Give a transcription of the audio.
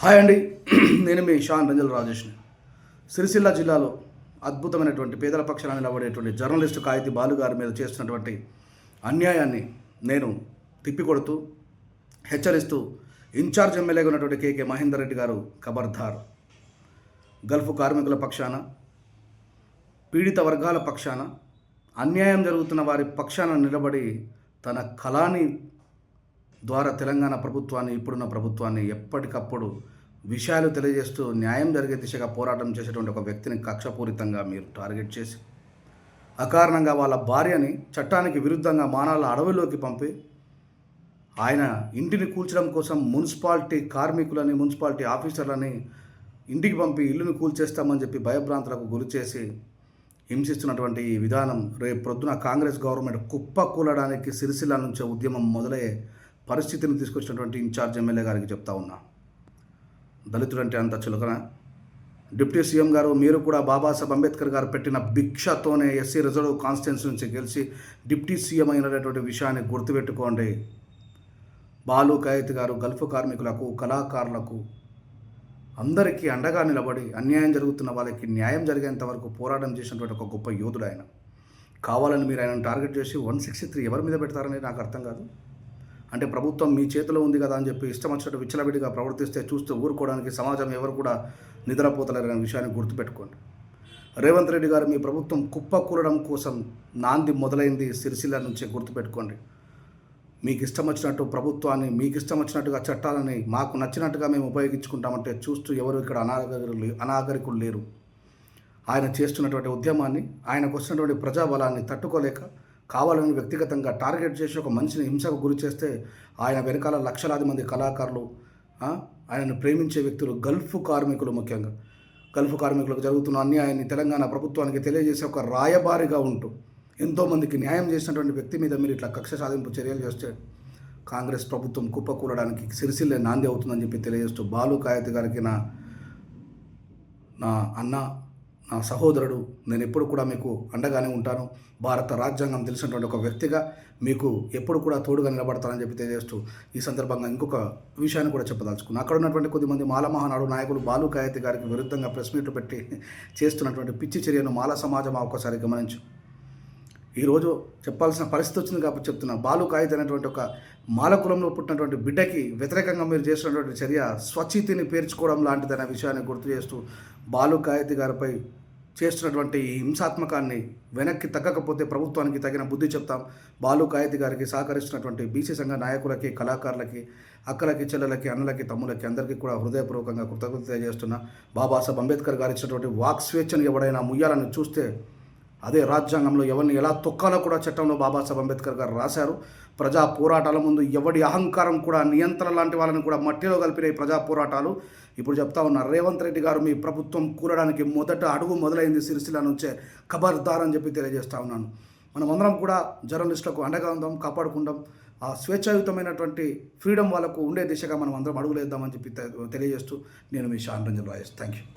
Hi అండి. నేను మీ షాన్ రంజల్ రాజేష్ని సిరిసిల్ల జిల్లాలో అద్భుతమైనటువంటి పేదల పక్షాన నిలబడేటువంటి జర్నలిస్టు కాగితి బాలుగారి మీద చేస్తున్నటువంటి అన్యాయాన్ని నేను తిప్పికొడుతూ హెచ్చరిస్తూ ఇన్ఛార్జ్ ఎమ్మెల్యేగా ఉన్నటువంటి కేకే మహేందర్ రెడ్డి గారు ఖబర్దార్ గల్ఫ్ కార్మికుల పక్షాన పీడిత వర్గాల పక్షాన అన్యాయం జరుగుతున్న వారి పక్షాన నిలబడి తన కళాని ద్వారా తెలంగాణ ప్రభుత్వాన్ని ఇప్పుడున్న ప్రభుత్వాన్ని ఎప్పటికప్పుడు విషయాలు తెలియజేస్తూ న్యాయం జరిగే దిశగా పోరాటం చేసేటువంటి ఒక వ్యక్తిని కక్షపూరితంగా మీరు టార్గెట్ చేసి అకారణంగా వాళ్ళ భార్యని చట్టానికి విరుద్ధంగా మానాల అడవిలోకి పంపి ఆయన ఇంటిని కూల్చడం కోసం మున్సిపాలిటీ కార్మికులని మున్సిపాలిటీ ఆఫీసర్లని ఇంటికి పంపి ఇల్లుని కూల్చేస్తామని చెప్పి భయభ్రాంతులకు గురి చేసి హింసిస్తున్నటువంటి ఈ విధానం రేపు ప్రొద్దున కాంగ్రెస్ గవర్నమెంట్ కుప్ప కూలడానికి సిరిసిల్ల నుంచే ఉద్యమం మొదలయ్యే పరిస్థితిని తీసుకొచ్చినటువంటి ఇన్ఛార్జ్ ఎమ్మెల్యే గారికి చెప్తా ఉన్నా. దళితుడంటే అంత చులకన. డిప్యూటీ సీఎం గారు మీరు కూడా బాబాసాహెబ్ అంబేద్కర్ గారు పెట్టిన భిక్షతోనే ఎస్సీ రిజర్వ్ కాన్స్టిట్యున్సీ నుంచి గెలిచి డిప్యూటీ సీఎం అయినటువంటి విషయాన్ని గుర్తుపెట్టుకోండి. బాలు కయత్ గారు గల్ఫ్ కార్మికులకు కళాకారులకు అందరికీ అండగా నిలబడి అన్యాయం జరుగుతున్న వాళ్ళకి న్యాయం జరిగేంత వరకు పోరాటం చేసినటువంటి ఒక గొప్ప యోధుడు ఆయన. కావాలని మీరు ఆయన టార్గెట్ చేసి వన్ సిక్స్టీ త్రీ ఎవరి మీద పెడతారనేది నాకు అర్థం కాదు. అంటే ప్రభుత్వం మీ చేతిలో ఉంది కదా అని చెప్పి ఇష్టం వచ్చినట్టు విచ్చలవిడిగా ప్రవర్తిస్తే చూస్తూ ఊరుకోవడానికి సమాజం ఎవరు కూడా నిద్రపోతలేరనే విషయాన్ని గుర్తుపెట్టుకోండి. రేవంత్ రెడ్డి గారు మీ ప్రభుత్వం కుప్పకూరడం కోసం నాంది మొదలైంది సిరిసిల్ల నుంచే గుర్తుపెట్టుకోండి. మీకు ఇష్టం వచ్చినట్టు ప్రభుత్వాన్ని మీకు ఇష్టం వచ్చినట్టుగా చట్టాలని మాకు నచ్చినట్టుగా మేము ఉపయోగించుకుంటామంటే చూస్తూ ఎవరు ఇక్కడ అనాగరికులు లే- అనాగరికులు లేరు. ఆయన చేస్తున్నటువంటి ఉద్యమాన్ని ఆయనకు వచ్చినటువంటి ప్రజాబలాన్ని తట్టుకోలేక కావాలని వ్యక్తిగతంగా టార్గెట్ చేసి ఒక మనిషిని హింసకు గురి చేస్తే ఆయన వెనకాల లక్షలాది మంది కళాకారులు ఆయనను ప్రేమించే వ్యక్తులు గల్ఫ్ కార్మికులు ముఖ్యంగా. గల్ఫ్ కార్మికులకు జరుగుతున్న అన్యాయాన్ని తెలంగాణ ప్రభుత్వానికి తెలియజేసే ఒక రాయబారిగా ఉంటూ ఎంతోమందికి న్యాయం చేసినటువంటి వ్యక్తి మీద మీరు ఇట్లా కక్ష సాధింపు చర్యలు చేస్తే కాంగ్రెస్ ప్రభుత్వం కుప్పకూలడానికి సిరిసిల్లే నాంది అవుతుందని చెప్పి తెలియజేస్తూ బాలు కాయత్ గారికి నా నా అన్న నా సహోదరుడు నేను ఎప్పుడు కూడా మీకు అండగానే ఉంటాను. భారత రాజ్యాంగం తెలిసినటువంటి ఒక వ్యక్తిగా మీకు ఎప్పుడు కూడా తోడుగా నిలబడతానని చెప్పి తెలియజేస్తూ ఈ సందర్భంగా ఇంకొక విషయాన్ని కూడా చెప్పదలుచుకున్నాను అక్కడ ఉన్నటువంటి కొద్దిమంది మాల మహానాడు నాయకులు బాలు కాయత్ గారికి విరుద్ధంగా ప్రెస్ మీట్లు పెట్టి చేస్తున్నటువంటి పిచ్చి చర్యను మాల సమాజం ఒక్కసారి గమనించు. ఈరోజు చెప్పాల్సిన పరిస్థితి వచ్చింది కాబట్టి చెప్తున్నా. బాలు కాయిత్ అనేటువంటి ఒక మాలకులంలో పుట్టినటువంటి బిడ్డకి వ్యతిరేకంగా మీరు చేసినటువంటి చర్య స్వచ్ఛతిని పేర్చుకోవడం లాంటిదనే విషయాన్ని గుర్తు చేస్తూ బాలు కాయిత్ గారిపై చేస్తున్నటువంటి ఈ హింసాత్మకాన్ని వెనక్కి తగ్గకపోతే ప్రభుత్వానికి తగిన బుద్ధి చెప్తాం. బాలు కాయతి గారికి సహకరిస్తున్నటువంటి బీసీ సంఘ నాయకులకి కళాకారులకి అక్కలకి చెల్లెలకి అన్నలకి తమ్ములకి అందరికీ కూడా హృదయపూర్వకంగా కృతజ్ఞత తెలియజేస్తున్నా. బాబాసాహెబ్ అంబేద్కర్ గారు ఇచ్చినటువంటి వాక్ స్వేచ్ఛను ఎవడైనా ముయ్యాలని చూస్తే అదే రాజ్యాంగంలో ఎవరిని ఎలా తొక్కాలో కూడా చట్టంలో బాబాసాహెబ్ అంబేద్కర్ గారు రాశారు. ప్రజా పోరాటాల ముందు ఎవడి అహంకారం కూడా నియంత్రణ లాంటి వాళ్ళని కూడా మట్టిలో కలిపిన ఈ ప్రజా పోరాటాలు. ఇప్పుడు చెప్తా ఉన్నారు రేవంత్ రెడ్డి గారు మీ ప్రభుత్వం కూలడానికి మొదట అడుగు మొదలైంది సిరిసిల్ల నుంచే ఖబర్దార్ అని చెప్పి తెలియజేస్తా ఉన్నాను. మనం అందరం కూడా జర్నలిస్టులకు అండగా ఉందాం కాపాడుకుందాం. ఆ స్వేచ్ఛాయుతమైనటువంటి ఫ్రీడమ్ వాళ్ళకు ఉండే దిశగా మనం అందరం అడుగులేద్దామని చెప్పి తెలియజేస్తూ నేను మీ షాన్ రంజన్ రాజేష్ థ్యాంక్ యూ